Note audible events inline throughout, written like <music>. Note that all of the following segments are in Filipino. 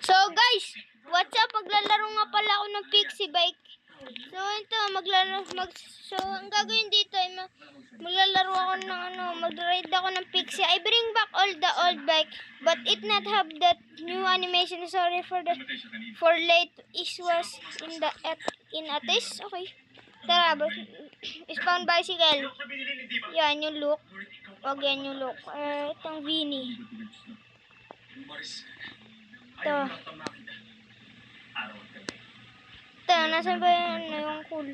So guys, what's up? Maglalaro nga pala ako ng pixie bike. So ito, maglalaro, mag, so ang gagawin dito ay ma- maglalaro ako ng ano, mag-ride ako ng pixie. I bring back all the old bike, but it not have that new animation. Sorry for the, for late is was in the, at, in Atis. Okay. Tara, spawn bicycle. Yan yung look. Wag yan yung look. Eh, itong Vinny. Ito. Ito, nasa ba yun na yung cool?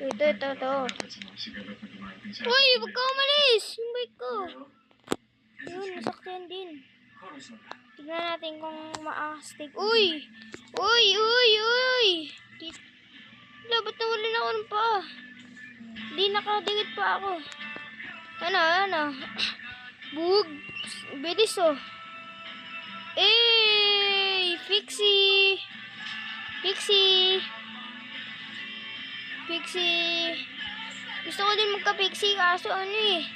Ito, ito, ito. Uy, wag ka umalis! Yung bike ko. Yun, nasaktan din. Tignan natin kung maastig. Uy! Uy, uy, uy! Di- Wala, ba't nawalan ako ng pa? Di nakadikit pa ako. Ano, ano? <coughs> Bug! Bilis oh. Eh, Fixie! Pixie! Pixie! Gusto ko din magka-pixie kaso ano eh.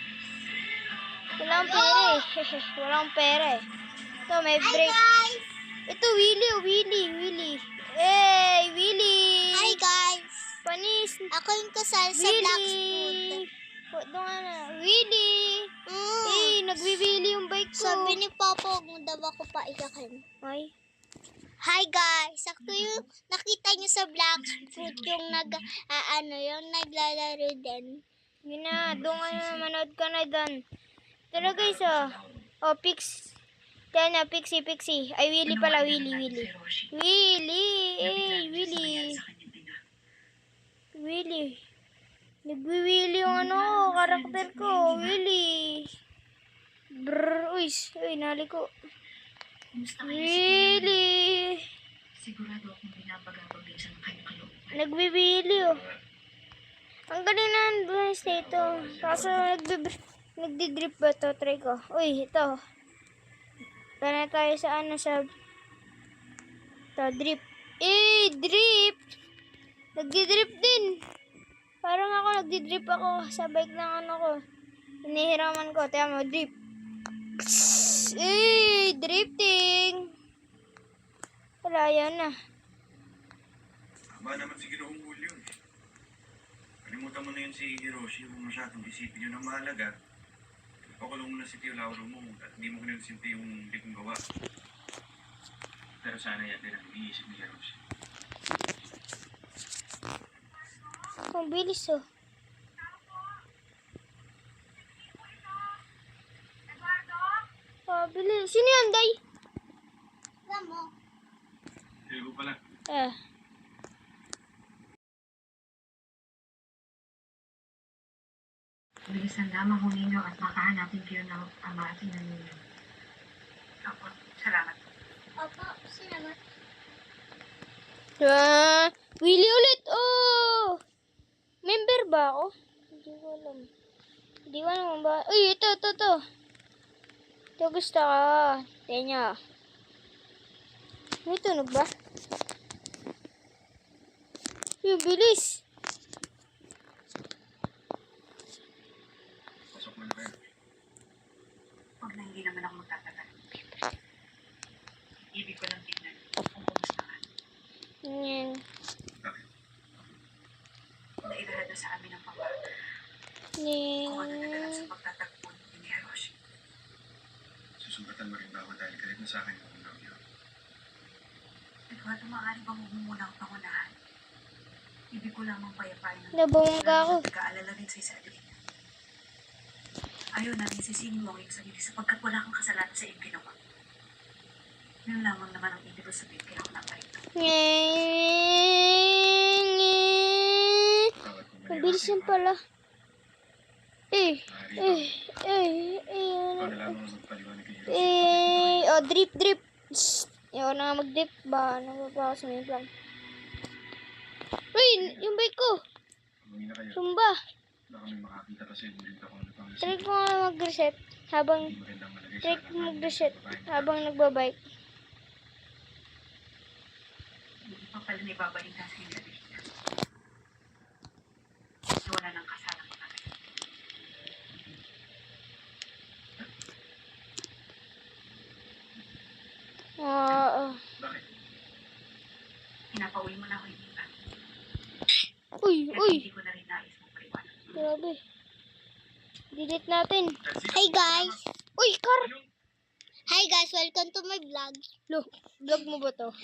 Wala akong pera eh. <laughs> Wala akong pera eh. Ito, may break. Ito, Willy, oh, Willy, Willy. Hey, Willy! Hi guys! Panis! Ako yung kasal sa Black Spoon. Willy! Willy! Mm. Nagwiwili yung bike ko. Sabi ni Papa, huwag mo daw ako paiyakin. Ay, Hi guys! Sakto yung nakita niyo sa Black Fruit yung nag, ah, ano, yung naglalaro din. yun na. Doon ka na, manood ka na doon. Na guys, oh. Oh, Pix. Yan na, Pixie, Pixie. Ay, Willy pala, Willy, Willy. Willy! Eh, Willy. Willy. Nagwi-Willy yung ano, karakter ko. Willy. Brrr, uy, uy, nali ko. Willy. Sigurado akong binabagabag sa kanyang kalooban. Nagwi-Willy, oh. Ang galing na ang buhay ito. Kaso, nagdi-drip ba to? Try ko. Uy, ito. Tara tayo sa ano, sa... Ito, drip. Eh, drip! Nagdi-drip din. Parang ako, nagdi-drip ako sa bike ng ano ko. Hinihiraman ko. Tiyan mo, drip. Eh, drifting! Wala, yan na. Haba naman si Ginoong Julio eh. Kalimutan mo na yun si Hiroshi. Huwag masyadong isipin yun ang mahalaga. Pakulong mo na si Tio Lauro mo at hindi mo kinonsinti yung hindi kong gawa. Pero sana yan din ang iniisip ni Hiroshi. Ang bilis oh. Oh, bilis. Sino yan, Day? Alam mo, Pero pala, Eh. Bilisan lamang ninyo at makahanapin kayo ng ama at ina ninyo. Opo, salamat. Opo, salamat. Ah, Willy ulit. Oh! Member ba ako? Hindi ko alam. Hindi ko alam ba. Uy, ito, ito, ito. Ito gusto ko. Tenya. May tunog ba? Yung bilis. pasok mo na kayo. Huwag na hindi naman ako magtatagal. Ibig ko lang tingnan kung kumusta ka. Yan. Na sa amin ang. Kung ano nagalang sa Yan. pagtatagpo ni Hiroshi. Susugatan mo rin ba ako dahil galit na sa akin kung love yun? Eduardo, maaari bang huwag mo muna ang pangunahan? Ibig ko lamang payapain ng Nabungga ako. Nagkaalala rin sa isa din. Ayaw namin sisingin mo ang iyong sarili sapagkat wala kang kasalanan sa iyong ginawa. Yun lamang naman ang ibig ko sabihin kaya ako naparito. Ang bilis yan pala. Eh, eh, eh, eh, Ikaw na lamang ang magpaliwanag. Eh, oh, drip, drip. Shh. Ayaw na nga mag-drip ba? Ano ba pa ako sa may plan? Uy, yung bike ko. Na. Sumba. Try ko nga mag-reset habang, try ko mag-reset habang nagbabike. Hindi pa pala may babalita sa inyo dito. So, wala nang kasalanan ko na kayo. Ah, ah. Bakit? Pinapauwi mo na ako hindi ba? uy, uy. hindi ko na rin nais mong paliwanag. Grabe. Delete natin. Hi guys! Uy, Car! Hi guys! Welcome to my vlog. Lo, vlog mo ba to? <laughs>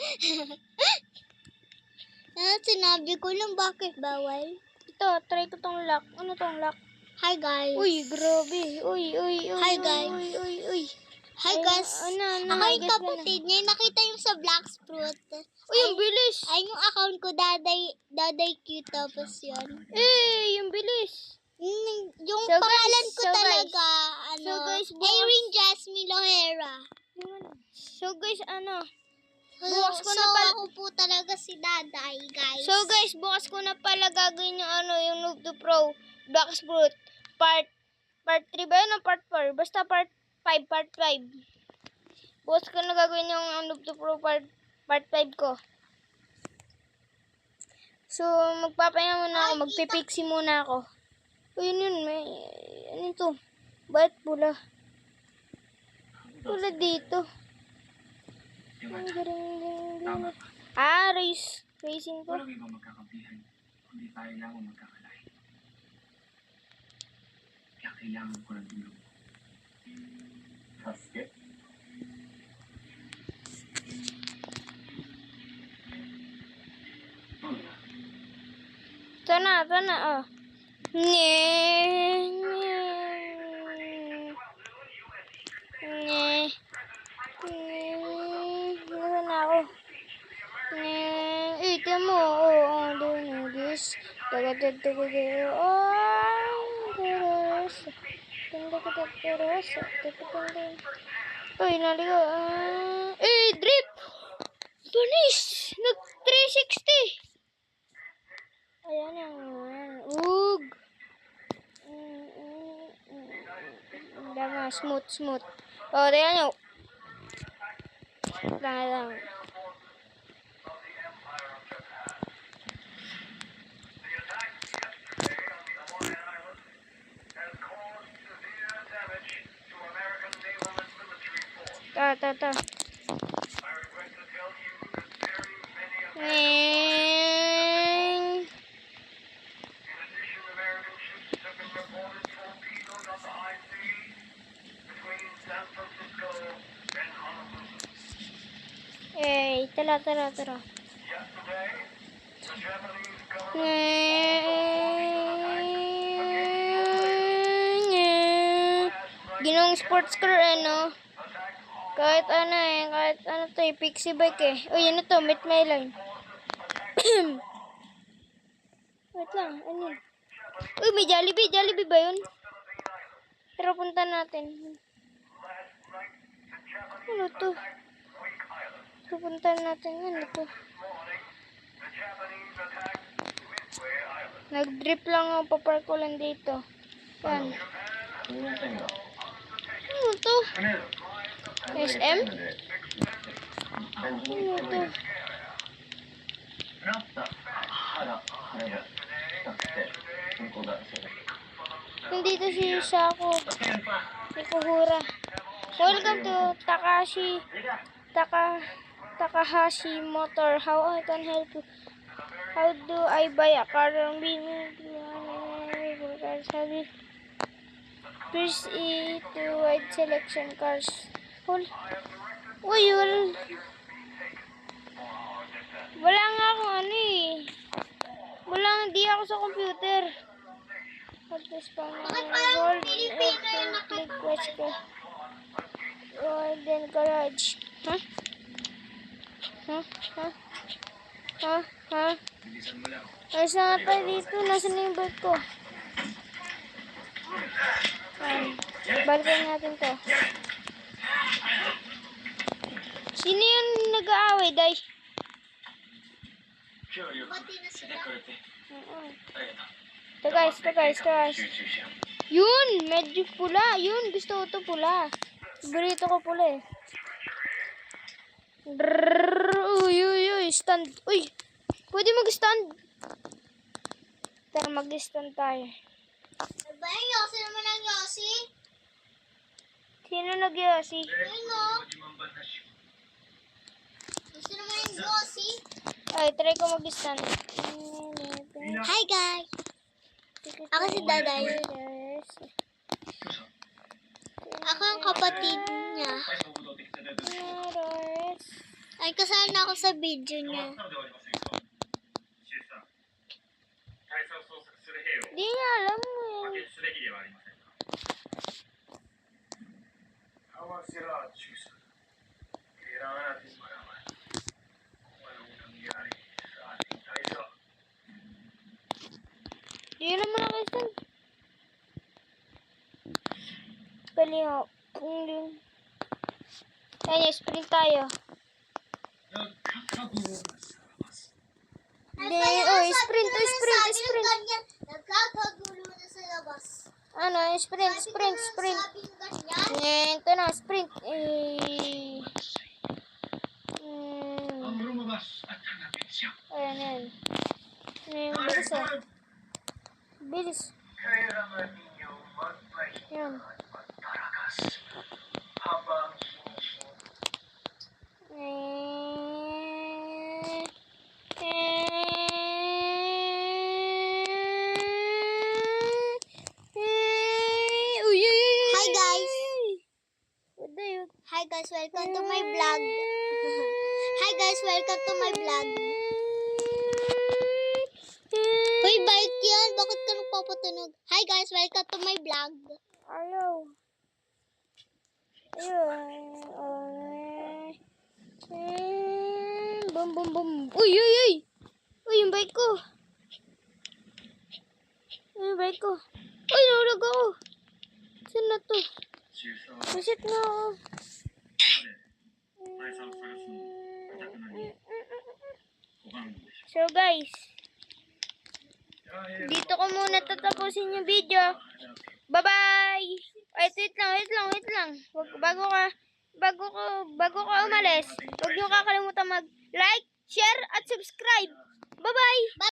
Ah, sinabi ko lang bakit bawal. Ito, try ko tong lock. Ano tong lock? Hi guys! Uy, grabe. Uy, uy, uy. Hi, uy, guys. Uy, uy, uy. Hi Ay, guys! Ano, ano, Ako yung guys, kapatid niya. Nakita yung sa Black Fruit. Uy, yung bilis. Ay, yung account ko, Daday, Daday Q, tapos yun. Eh, yung bilis. Mm, yung So, pangalan guys, ko so, guys. talaga, ano, So, guys, bukas- Irene Jasmine Lohera. So, guys, ano? Bukas ko so na pala- ako po talaga si Daday, guys. So, guys, bukas ko na pala gagawin yung ano, yung Noob to Pro, Black Fruit, part, part 3 ba yun o part 4? Basta part 5, part 5. Bukas ko na gagawin yung Noob to Pro part, part 5 ko. So, magpapahinga muna ako, magpipixie muna ako. O, yun yun, may, ano ito? Ba't pula? Pula dito. Ah, race, racing to. Walang ibang magkakampihan. Kundi tayo lang ang magkakalahin. Kaya kailangan ko ng tulong. Basket? Ito oh. Nye, nye, nye, nye, Nasaan na ako? Nye, mo, oh, oh, doon, this, tagatid, tagatid, oh, Uy, naligo, ah, eh, drip! Tunis! Nag 360! Ayan na. Ug. Mm, mm, mm. Dama, smooth, smooth. Oh, tingnan nyo. Lang, lang. Ta, ta, ta. Ning. Eh, tara, tara, tara. Ginong sports car, ano? Kahit ano eh, kahit ano to eh, pixie bike eh. Uy, ano to, meet my line. <clears throat> Wait lang, ano yun? Uy, may Jollibee, Jollibee ba yun? Tara, punta natin. Ano to? Pupunta natin, ano to? Nag-drip lang ako, papark ko lang dito. Yan. Ano to? SM? Ano to? Nandito si Sako. Si Kuhura. Welcome to Takashi. Taka Takahashi Motor. How I can help you? How do I buy a car? Press E to wide selection cars. Hold. Uy, wala. Wala nga akong ano eh. Wala nga, di ako sa computer. Hold this pa na. Hold Pilipino yung watch ko. Then garage. Huh? Huh? Huh? Huh? Huh? Ayos na nga tayo dito. Nasaan na yung bike ko? Ayan. Balikan natin to. Sino yung nag-aaway, Day? Ito guys, ito guys, ito guys. Yun! Medyo pula. Yun, gusto ko to pula. Burrito ko pula eh. Uy, uy, uy, stand. Uy, pwede mag-stand. Tara, mag-stand tayo. Ba yung Yossi naman ang Yossi? Sino nag-yosi? Ayun o. Gusto naman yung glossy? Okay, try ko mag-stand. Hi guys! Ako si Daday. Ako ang kapatid niya. Ay, kasana ako sa video niya. Di niya alam mo eh. Hawasira Chusa. Kailangan natin ma- Tira mo na guys dun. Bali o. Kung din. Ayan, sprint tayo. Hindi, oh, sprint, oh, sprint, sprint. Nagkakagulo na sa labas. Ano, eh, sprint, sprint, sprint. Ayan, ito na, sprint. Eh. Ang lumabas at hanapin siya. Ayan, ayan. Ano ayan, gusto. Ah? Yung bilis ah. Bilis. Kaya naman ninyo magpahinga Yan. at magtarakas habang sumusunod Eh. Eh. Uy, uy, uy, uy, Hi, uy, guys. uy. What the yun? Hi guys, welcome to my vlog. Hi guys, welcome to my vlog. Hoy, bike yan. Bakit tunog. Hi guys, welcome to my vlog. Hello. Boom, boom, boom. Uy, uy, uy. Uy, yung bike ko. Uy, yung bike ko. Uy, nahulog ako. Saan na to? Masit na ako. So guys, ょ Dito ko muna tatapusin yung video. Bye-bye! Wait, wait lang, wait lang, wait lang. Bago ka, bago ko, bago ka umalis, huwag niyo kakalimutan mag-like, share, at subscribe. Bye-bye!